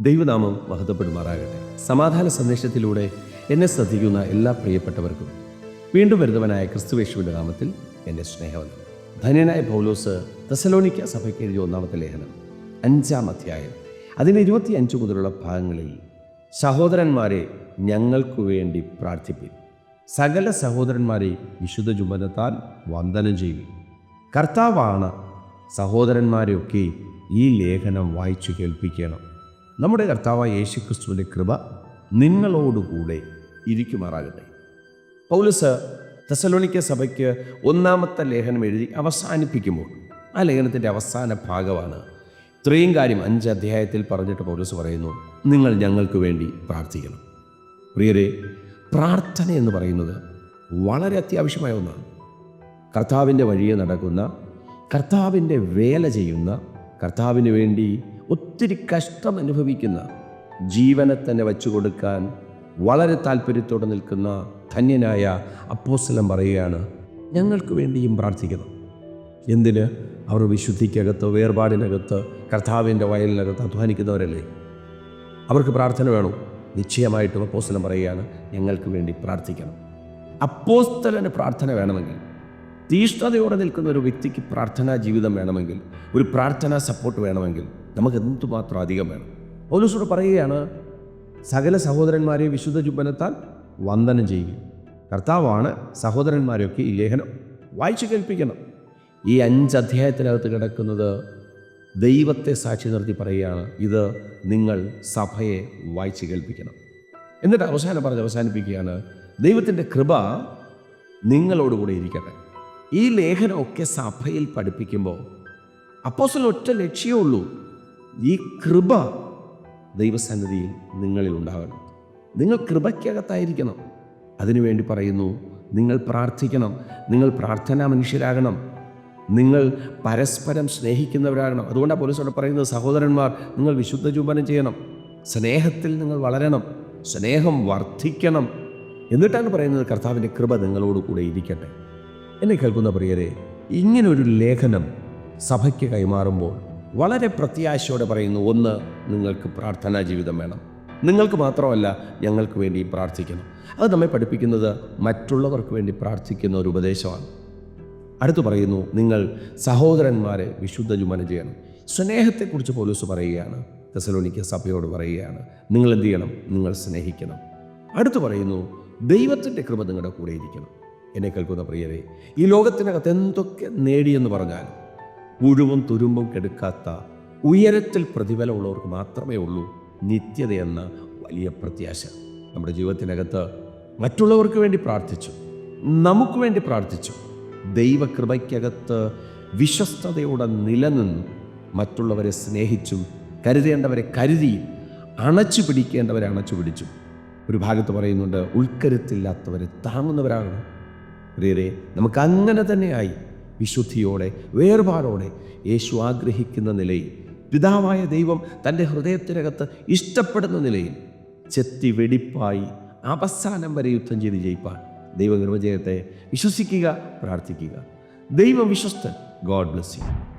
ദൈവനാമം മഹത്വപ്പെടുമാറാകട്ടെ. സമാധാന സന്ദേശത്തിലൂടെ എന്നെ ശ്രദ്ധിക്കുന്ന എല്ലാ പ്രിയപ്പെട്ടവർക്കും വീണ്ടും വരുന്നവനായ ക്രിസ്തുവേശുവിന്റെ നാമത്തിൽ എന്റെ സ്നേഹവന്ദനം. ധന്യനായ പൗലോസ് തെസലോണിക്ക സഭയ്ക്ക് എഴുതിയ ഒന്നാമത്തെ ലേഖനം അഞ്ചാം അധ്യായം അതിന്റെ ഇരുപത്തി അഞ്ച് മുതലുള്ള ഭാഗങ്ങളിൽ സഹോദരന്മാരെ ഞങ്ങൾക്കു വേണ്ടി പ്രാർത്ഥിപ്പിൻ. സകല സഹോദരന്മാരെ വിശുദ്ധ ചുമതത്താൽ വന്ദനം ചെയ്യും കർത്താവാണ് സഹോദരന്മാരെയൊക്കെ ഈ ലേഖനം വായിച്ചു കേൾപ്പിക്കണം. നമ്മുടെ കർത്താവായ യേശു ക്രിസ്തുവിന്റെ കൃപ നിങ്ങളോടുകൂടെ ഇരിക്കുമാറാകട്ടെ. പൗലസ് തെസലോണിക്ക സഭയ്ക്ക് ഒന്നാമത്തെ ലേഖനം എഴുതി അവസാനിപ്പിക്കുമ്പോൾ ആ ലേഖനത്തിന്റെ അവസാന ഭാഗമാണ്. ഇത്രയും കാര്യം അഞ്ച് അധ്യായത്തിൽ പറഞ്ഞിട്ട് പൗലസ് പറയുന്നു നിങ്ങൾ ഞങ്ങൾക്ക് വേണ്ടി പ്രാർത്ഥിക്കണം. പ്രിയരെ പ്രാർത്ഥന എന്ന് പറയുന്നത് വളരെ അത്യാവശ്യമായ ഒന്നാണ്. കർത്താവിന്റെ വഴിയെ നടക്കുന്ന കർത്താവിന്റെ വേല ചെയ്യുന്ന കർത്താവിന് വേണ്ടി ഒത്തിരി കഷ്ടം അനുഭവിക്കുന്ന ജീവനെ തന്നെ വച്ചു കൊടുക്കാൻ വളരെ താല്പര്യത്തോടെ നിൽക്കുന്ന ധന്യനായ അപ്പോസ്തലൻ പറയുകയാണ് ഞങ്ങൾക്ക് വേണ്ടിയും പ്രാർത്ഥിക്കണം. എന്തിന്? അവർ വിശുദ്ധിക്കകത്ത് വേർപാടിനകത്ത് കർത്താവിന്റെ വയലിനകത്ത് അധ്വാനിക്കുന്നവരല്ലേ? അവർക്ക് പ്രാർത്ഥന വേണം? നിശ്ചയമായിട്ടും അപ്പോസ്തലൻ പറയുകയാണ് ഞങ്ങൾക്ക് വേണ്ടി പ്രാർത്ഥിക്കണം. അപ്പോസ്തലന് പ്രാർത്ഥന വേണമെങ്കിൽ തീഷ്ണതയോടെ നിൽക്കുന്ന ഒരു വ്യക്തിക്ക് പ്രാർത്ഥനാ ജീവിതം വേണമെങ്കിൽ ഒരു പ്രാർത്ഥനാ സപ്പോർട്ട് വേണമെങ്കിൽ നമുക്ക് എന്തുമാത്രം അധികം വേണം? പൗലോസോട് പറയുകയാണ് സകല സഹോദരന്മാരെ വിശുദ്ധ ചുംബനത്താൽ വന്ദനം ചെയ്യുക. കർത്താവാണ് സഹോദരന്മാരെയൊക്കെ ഈ ലേഖനം വായിച്ചു കേൾപ്പിക്കണം. ഈ അഞ്ച് അധ്യായത്തിനകത്ത് കിടക്കുന്നത് ദൈവത്തെ സാക്ഷി നിർത്തി പറയുകയാണ് ഇത് നിങ്ങൾ സഭയെ വായിച്ചു കേൾപ്പിക്കണം. എന്നിട്ട് അവസാനം പറഞ്ഞ് അവസാനിപ്പിക്കുകയാണ് ദൈവത്തിന്റെ കൃപ നിങ്ങളോടുകൂടെ ഇരിക്കട്ടെ. ഈ ലേഖനമൊക്കെ സഭയിൽ പഠിപ്പിക്കുമ്പോൾ അപ്പോസൽ ഒറ്റ ലക്ഷ്യമേ ഉള്ളൂ. ഈ കൃപ ദൈവസന്നിധിയിൽ നിങ്ങളിൽ ഉണ്ടാകണം. നിങ്ങൾ കൃപയ്ക്കകത്തായിരിക്കണം. അതിനുവേണ്ടി പറയുന്നു നിങ്ങൾ പ്രാർത്ഥിക്കണം നിങ്ങൾ പ്രാർത്ഥനാ മനുഷ്യരാകണം. നിങ്ങൾ പരസ്പരം സ്നേഹിക്കുന്നവരാകണം. അതുകൊണ്ടാണ് പോലീസോട് പറയുന്നത് സഹോദരന്മാർ നിങ്ങൾ വിശുദ്ധ ചൂപനം ചെയ്യണം. സ്നേഹത്തിൽ നിങ്ങൾ വളരണം. സ്നേഹം വർദ്ധിക്കണം. എന്നിട്ടാണ് പറയുന്നത് കർത്താവിന്റെ കൃപ നിങ്ങളോട് കൂടെ ഇരിക്കട്ടെ. എന്നെ കേൾക്കുന്ന പ്രിയരെ ഇങ്ങനൊരു ലേഖനം സഭയ്ക്ക് കൈമാറുമ്പോൾ വളരെ പ്രത്യാശയോടെ പറയുന്നു ഒന്ന് നിങ്ങൾക്ക് പ്രാർത്ഥനാ ജീവിതം വേണം. നിങ്ങൾക്ക് മാത്രമല്ല ഞങ്ങൾക്ക് വേണ്ടി പ്രാർത്ഥിക്കണം അത് നമ്മെ പഠിപ്പിക്കുന്നത് മറ്റുള്ളവർക്ക് വേണ്ടി പ്രാർത്ഥിക്കുന്ന ഒരു ഉപദേശമാണ്. അടുത്തു പറയുന്നു നിങ്ങൾ സഹോദരന്മാരെ വിശുദ്ധ ജുമന ചെയ്യണം. സ്നേഹത്തെക്കുറിച്ച് പോലീസ് പറയുകയാണ് തെസലോണിക്ക സഭയോട് പറയുകയാണ് നിങ്ങൾ എന്ത് ചെയ്യണം? നിങ്ങൾ സ്നേഹിക്കണം. അടുത്തു പറയുന്നു ദൈവത്തിന്റെ കൃപ നിങ്ങളുടെ കൂടെ ഇരിക്കണം. എന്നെ കേൾക്കുന്ന പ്രിയരെ ഈ ലോകത്തിനകത്ത് എന്തൊക്കെ നേടിയെന്ന് പറഞ്ഞാൽ പുഴുവും തുരുമ്പും കെടുക്കാത്ത ഉയരത്തിൽ പ്രതിഫലമുള്ളവർക്ക് മാത്രമേ ഉള്ളൂ നിത്യതയെന്ന വലിയ പ്രത്യാശ നമ്മുടെ ജീവിതത്തിനകത്ത് മറ്റുള്ളവർക്ക് വേണ്ടി പ്രാർത്ഥിച്ചു നമുക്ക് വേണ്ടി പ്രാർത്ഥിച്ചു. ദൈവകൃപയ്ക്കകത്ത് വിശ്വസ്തയോടെ നിലനിന്ന് മറ്റുള്ളവരെ സ്നേഹിച്ചും കരുതേണ്ടവരെ കരുതി അണച്ചു പിടിക്കേണ്ടവരെ അണച്ചു പിടിച്ചു. ഒരു ഭാഗത്ത് പറയുന്നുണ്ട് ഉൾക്കരുത്തില്ലാത്തവരെ താങ്ങുന്നവരാകണം. പ്രിയരെ നമുക്ക് അങ്ങനെ തന്നെയായി വിശുദ്ധിയോടെ വേർപാടോടെ യേശു ആഗ്രഹിക്കുന്ന നിലയിൽ പിതാവായ ദൈവം തന്റെ ഹൃദയത്തിനകത്ത് ഇഷ്ടപ്പെടുന്ന നിലയിൽ ചെത്തി വെടിപ്പായി അവസാനം വരെ യുദ്ധം ചെയ്ത് ജയിപ്പാൻ ദൈവം കൃപ വിശ്വസിക്കുക പ്രാർത്ഥിക്കുക. ദൈവം വിശ്വസ്തൻ ഗോഡ് ബ്ലസ് യു.